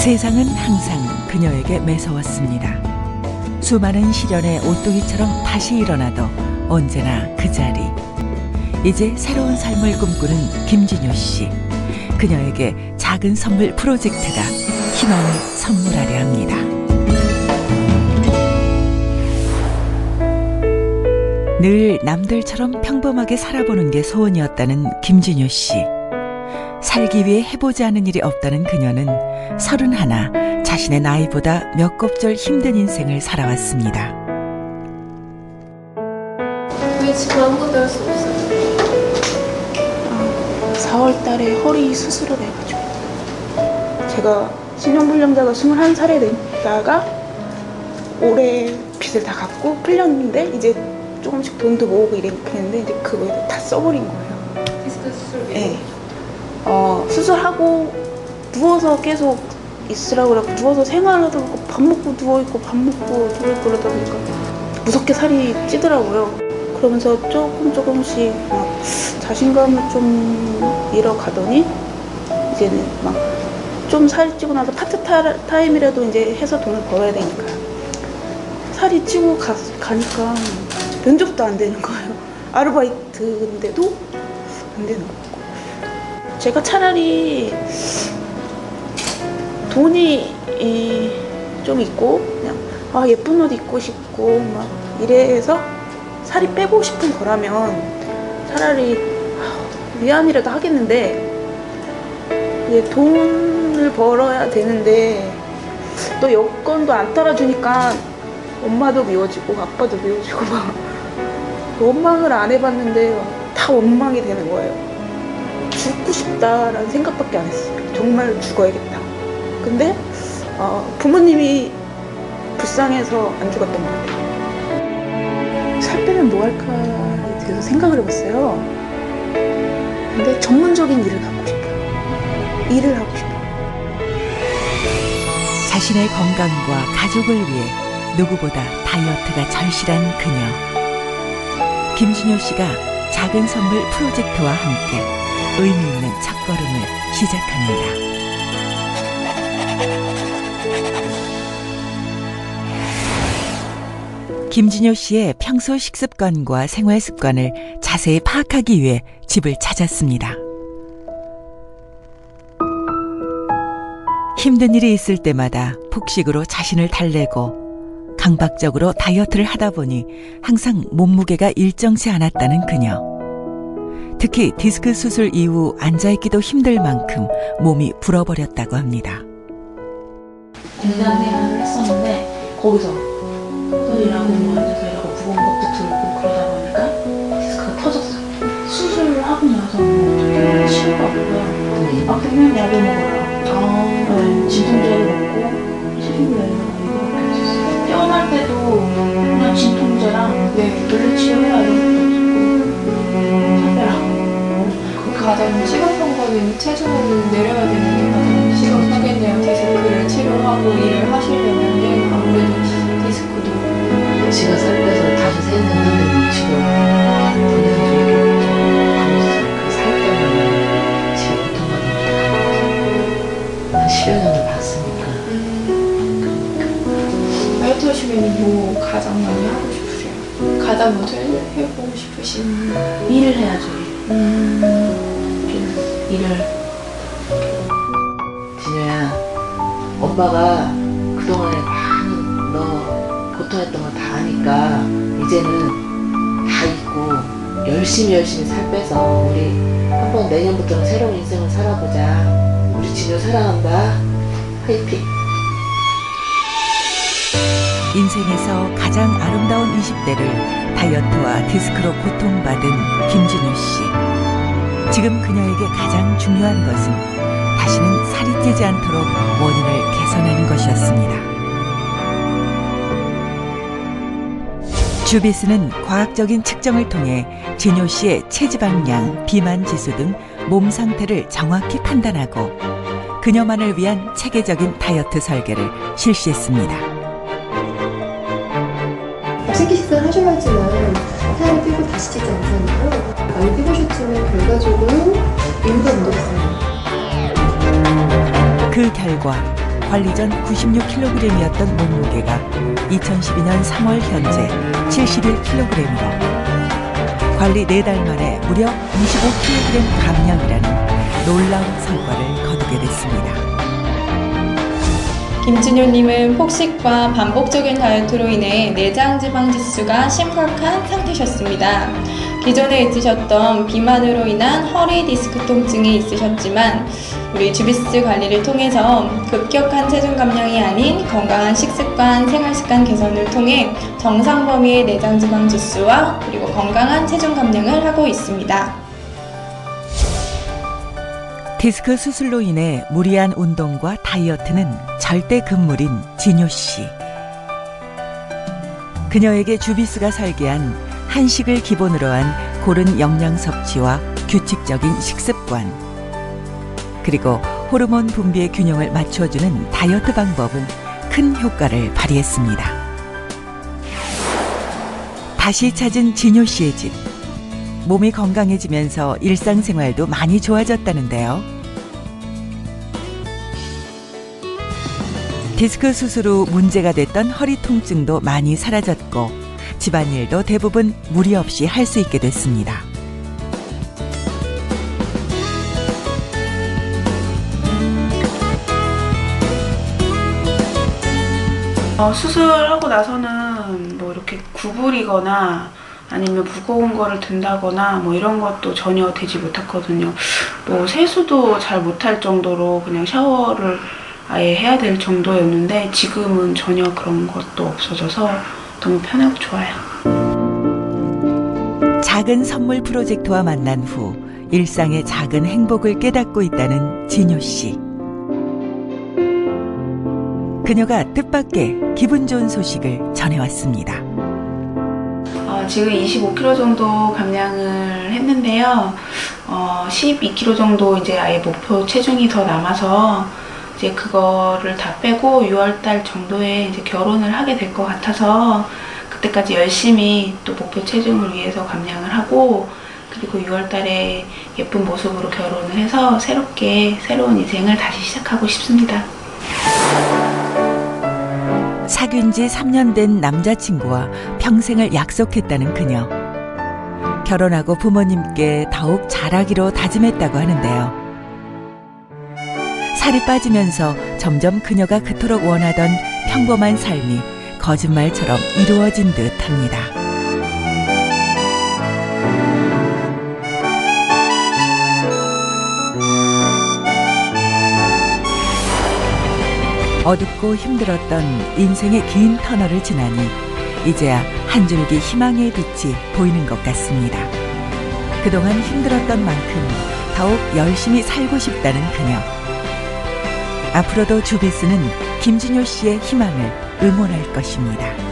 세상은 항상 그녀에게 매서웠습니다. 수많은 시련의 오뚜기처럼 다시 일어나도 언제나 그 자리. 이제 새로운 삶을 꿈꾸는 김진효 씨. 그녀에게 작은 선물 프로젝트가 희망을 선물하려 합니다. 늘 남들처럼 평범하게 살아보는 게 소원이었다는 김진효 씨. 살기 위해 해보지 않은 일이 없다는 그녀는 서른 하나 자신의 나이보다 몇 곱절 힘든 인생을 살아왔습니다. 왜 지금 아무것도 할 수 없어? 4월 달에 허리 수술을 해가지고 제가 신용불량자가 21살에 됐다가 올해 빚을 다 갚고 풀렸는데 이제 조금씩 돈도 모으고 이랬는데 이제 그거에 다 써버린 거예요. 디스크 수술 네. 어, 수술하고 누워서 계속 있으라고 그러고 누워서 생활하다 보고 밥 먹고 누워있고 밥 먹고 누워있고 그러다 보니까 무섭게 살이 찌더라고요. 그러면서 조금 조금씩 막 자신감을 좀 잃어가더니 이제는 막 좀 살이 찌고 나서 파트타임이라도 이제 해서 돈을 벌어야 되니까 살이 찌고 가, 가니까 면접도 안 되는 거예요. 아르바이트인데도 안 되는 거고. 제가 차라리 돈이 이, 좀 있고 그냥 아 예쁜 옷 입고 싶고 막 이래서 살이 빼고 싶은 거라면 차라리 아, 위안이라도 하겠는데 이게 돈을 벌어야 되는데 또 여건도 안 따라주니까 엄마도 미워지고 아빠도 미워지고 막 원망을 안 해봤는데 다 원망이 되는 거예요. 죽고 싶다라는 생각밖에 안 했어요. 정말 죽어야겠다. 근데 어, 부모님이 불쌍해서 안 죽었던 것 같아요. 살 빼면 뭐 할까에 대해서 생각을 해봤어요. 근데 전문적인 일을 하고 싶어요. 일을 하고 싶어요. 자신의 건강과 가족을 위해 누구보다 다이어트가 절실한 그녀. 김준효 씨가 작은 선물 프로젝트와 함께 의미 있는 첫걸음을 시작합니다. 김진효 씨의 평소 식습관과 생활 습관을 자세히 파악하기 위해 집을 찾았습니다. 힘든 일이 있을 때마다 폭식으로 자신을 달래고 강박적으로 다이어트를 하다 보니 항상 몸무게가 일정치 않았다는 그녀. 특히 디스크 수술 이후 앉아있기도 힘들 만큼 몸이 불어버렸다고 합니다. 공장생활을 했었는데 거기서 호들이라고 뭐 앉아서 이러고 무거운 것도 들고 그러다 보니까 디스크가 터졌어요. 수술을 하고 나서 뭐 치료가 없고요. 아 그냥 약을 먹어요. 아, 네. 진통제를 먹고 치료를 이거밖에 없었어요. 깨어날 때도 그냥 진통제랑 네, 물리치료해야 이런 그 가장 시간 방법인 체중을 내려야 되는 게 가장 시급하겠네요. 디스크를 치료하고 일을 하시려면 아무래도 디스크도 지가 살 빼서 다시 생겼는데 지금 얘기했죠. 그살 때문에 지금 고통받는 한 10여 년을 봤으니까. 다이어트 하시면 뭐 가장 많이 하고 싶으세요? 가장 먼저 해- 해보고 싶으신 엄마가 그동안에 많은 너 고통했던 거다 아니까 이제는 다 잊고 열심히 열심히 살 빼서 우리 한번 내년부터는 새로운 인생을 살아보자. 우리 진효 사랑한다. 화이팅. 인생에서 가장 아름다운 20대를 다이어트와 디스크로 고통받은 김진효 씨. 지금 그녀에게 가장 중요한 것은 다시는 살이 찌지 않도록 원인을 개선하는 것이었습니다. 주비스는 과학적인 측정을 통해 진효 씨의 체지방량, 비만 지수 등 몸 상태를 정확히 판단하고 그녀만을 위한 체계적인 다이어트 설계를 실시했습니다. 식기 식사를 하셔야지만 살이 빼고 다시 찌지 않잖아요. 많이 빼보셨지만 결과적으로 이유가 문제였어요. 그 결과 관리 전 96kg이었던 몸무게가 2012년 3월 현재 71kg으로 관리 4달 만에 무려 25kg 감량이라는 놀라운 성과를 거두게 됐습니다. 김진효님은 폭식과 반복적인 다이어트로 인해 내장 지방 지수가 심각한 상태셨습니다. 기존에 있으셨던 비만으로 인한 허리 디스크 통증이 있으셨지만 우리 주비스 관리를 통해서 급격한 체중 감량이 아닌 건강한 식습관, 생활 습관 개선을 통해 정상 범위의 내장 지방 지수와 그리고 건강한 체중 감량을 하고 있습니다. 디스크 수술로 인해 무리한 운동과 다이어트는 절대 금물인 진효 씨. 그녀에게 주비스가 설계한 한식을 기본으로 한 고른 영양 섭취와 규칙적인 식습관. 그리고 호르몬 분비의 균형을 맞춰주는 다이어트 방법은 큰 효과를 발휘했습니다. 다시 찾은 진효 씨의 집. 몸이 건강해지면서 일상생활도 많이 좋아졌다는데요. 디스크 수술 후 문제가 됐던 허리 통증도 많이 사라졌고 집안일도 대부분 무리 없이 할 수 있게 됐습니다. 어, 수술하고 나서는 뭐 이렇게 구부리거나 아니면 무거운 거를 든다거나 뭐 이런 것도 전혀 되지 못했거든요. 뭐 세수도 잘 못할 정도로 그냥 샤워를 아예 해야 될 정도였는데 지금은 전혀 그런 것도 없어져서 너무 편하고 좋아요. 작은 선물 프로젝트와 만난 후 일상의 작은 행복을 깨닫고 있다는 진효 씨. 그녀가 뜻밖의 기분 좋은 소식을 전해왔습니다. 어, 지금 25kg 정도 감량을 했는데요. 어, 12kg 정도 이제 아예 목표 체중이 더 남아서 이제 그거를 다 빼고 6월달 정도에 이제 결혼을 하게 될 것 같아서 그때까지 열심히 또 목표 체중을 위해서 감량을 하고 그리고 6월달에 예쁜 모습으로 결혼을 해서 새롭게 새로운 인생을 다시 시작하고 싶습니다. 사귄 지 3년 된 남자친구와 평생을 약속했다는 그녀. 결혼하고 부모님께 더욱 잘하기로 다짐했다고 하는데요. 살이 빠지면서 점점 그녀가 그토록 원하던 평범한 삶이 거짓말처럼 이루어진 듯 합니다. 어둡고 힘들었던 인생의 긴 터널을 지나니 이제야 한 줄기 희망의 빛이 보이는 것 같습니다. 그동안 힘들었던 만큼 더욱 열심히 살고 싶다는 그녀. 앞으로도 주비스는 김진효 씨의 희망을 응원할 것입니다.